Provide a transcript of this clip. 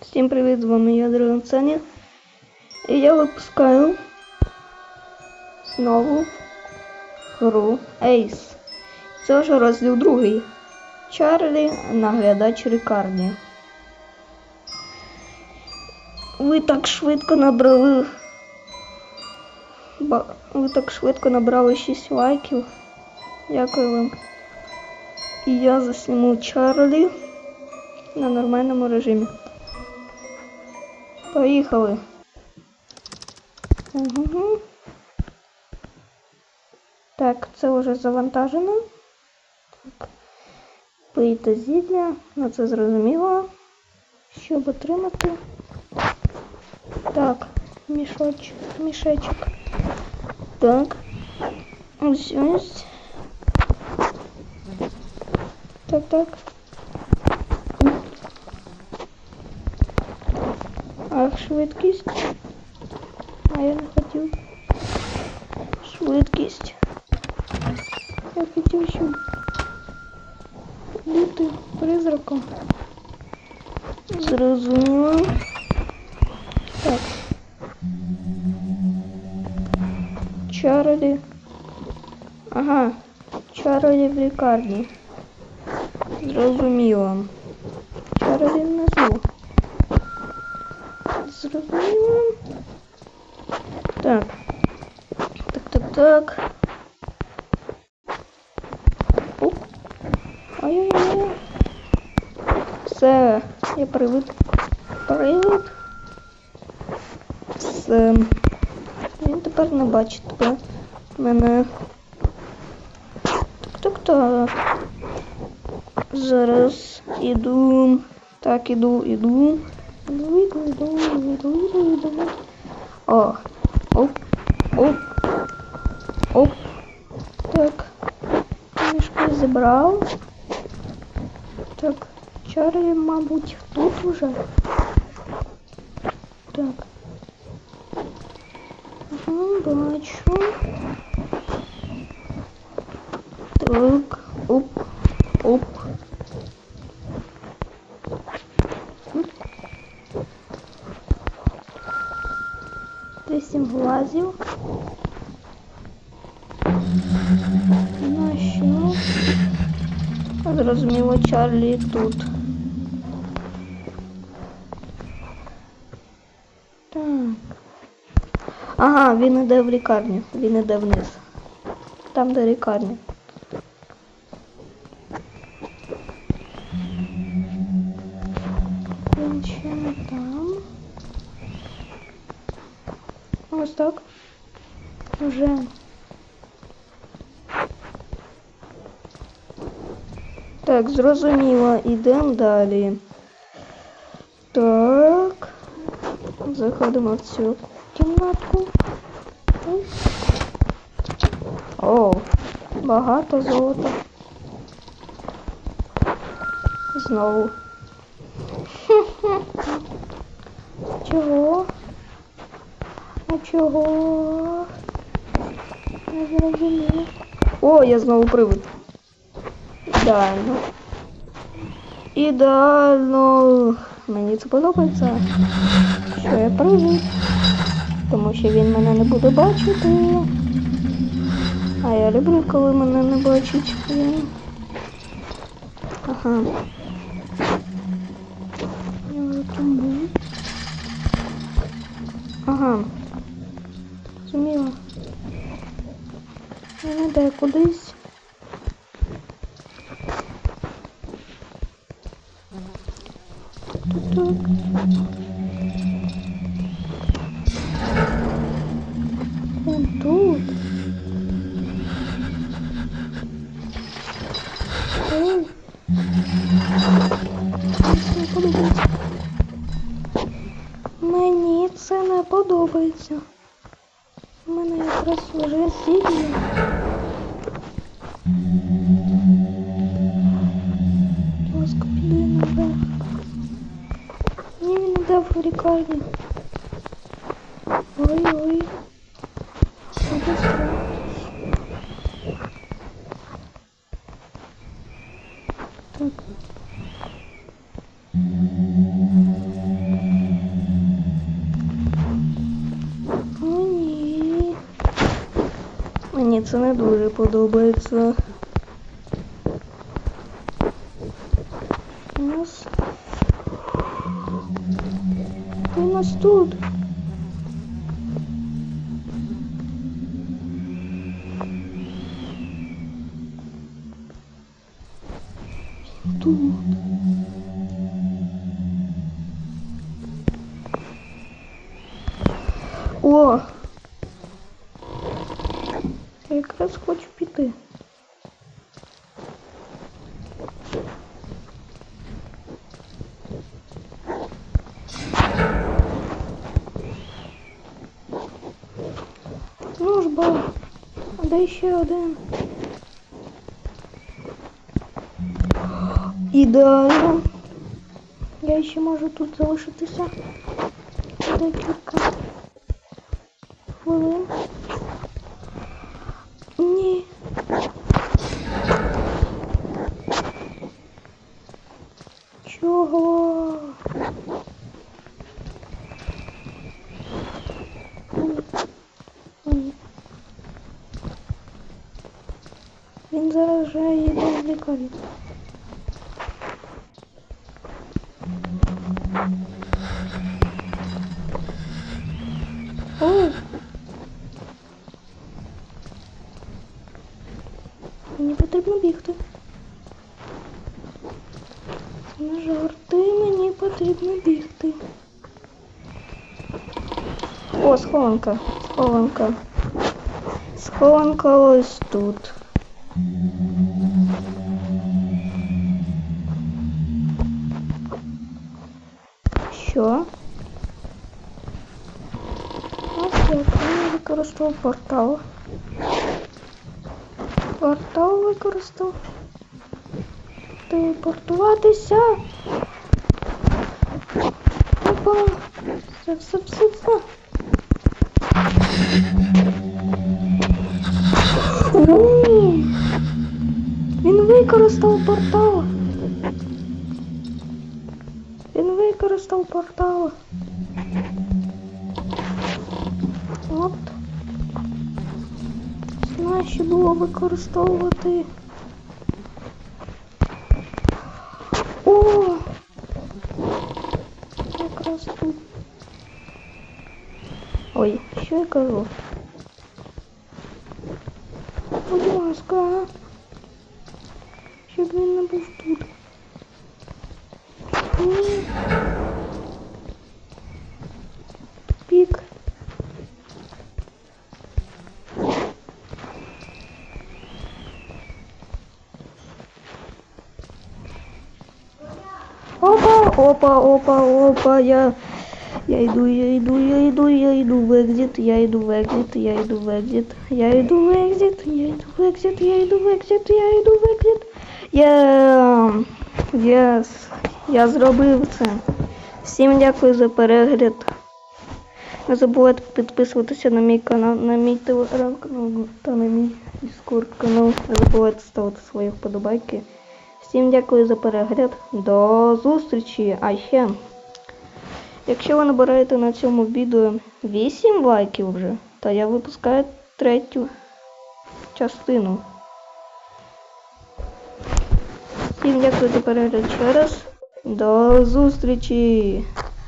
Всім привіт, з вами я Дрон Саня. І я випускаю знову гру Ace. Це вже розділ другий. Чарлі, наглядач лікарні. Ви так швидко набрали. Ба- Ви так швидко набрали 6 лайків. Дякую вам. І я засніму Чарлі на нормальному режимі. Поїхали. Угу. Так, це вже завантажено. Так. Пийте зілля, ну це зрозуміло. Щоб отримати. Так, мішочок, мішечок. Так. Ось ось. Так, так. Швидкість. А я не хотів. Швидкість. Я хотів, щоб бути призраком. Зрозуміло. Так. Чарлі. Ага. Чарлі в лікарні. Зрозуміло. Чарлі внизу. Зрозуміло. Так. Так, так, так. Оп. Ай-яй-яй. Все, я привид. Привид. Все. Він тепер не бачить. Мене. Так, так, так. Зараз іду. Так, іду, іду. Іду, іду, іду, іду, іду, іду. О, оп, оп, оп. Так. Мішки зібрав. Так, Чарлі, мабуть, тут уже. Так. 8 глазів. Ну що? Зрозуміло, Чарлі тут. Так. Ага, він іде в лікарню. Він іде вниз. Там, де лікарня. Уже. Так, зрозуміло, ідемо далі. Так. Заходимо в цю кімнатку. О, багато золота. Знову. Чого? А чого? О, я знову привид. Ідеально. Ідеально. Мені це подобається. Що я привид. Тому що він мене не буде бачити. А я люблю, коли мене не бачить. Ага. Ага. Зрозуміло. Він іде кудись. Тут. Він тут. Мені це не подобається. У мене якраз вже сім'я. я в лікарні. Ой-ой. О, ні. Мені це не дуже подобається. Нас тут. Тут. О! Я якраз хочу піти. А де ще один? Ідеально. Я ще можу тут залишитися декілька хвилин. Ні. Чого? Ні. Ні. Він зараз вже лікарню. Ой. Мені потрібно бігти. Не жарти, мені потрібно бігти. О, схованка, схованка. Схованка ось тут. Як я використав портал. Портал використав. Телепортуватися. Опа. Все, все, все, все. Ні. Він використав портал. Він використав портал. Нащо було використовувати? О! Якраз тут. Ой, що я кажу? Будь ласка. Щоб він не був тут. Ні. Опа, опа, опа, опа, я... Я йду, я йду, я йду, я йду в екзит, я йду в екзит, я йду в екзит, я йду в екзит, я йду в екзит, я йду в екзит, я йду в екзит. Я... Єс, я зробив це. Всім дякую за перегляд. Не забувайте підписуватися на мій канал, на мій телеграм-канал та на мій Discord канал. Не забувайте ставити свої вподобайки. Всім дякую за перегляд. До зустрічі! А ще, якщо ви набираєте на цьому відео 8 лайків вже, то я випускаю третю частину. Всім дякую за перегляд ще раз. До зустрічі!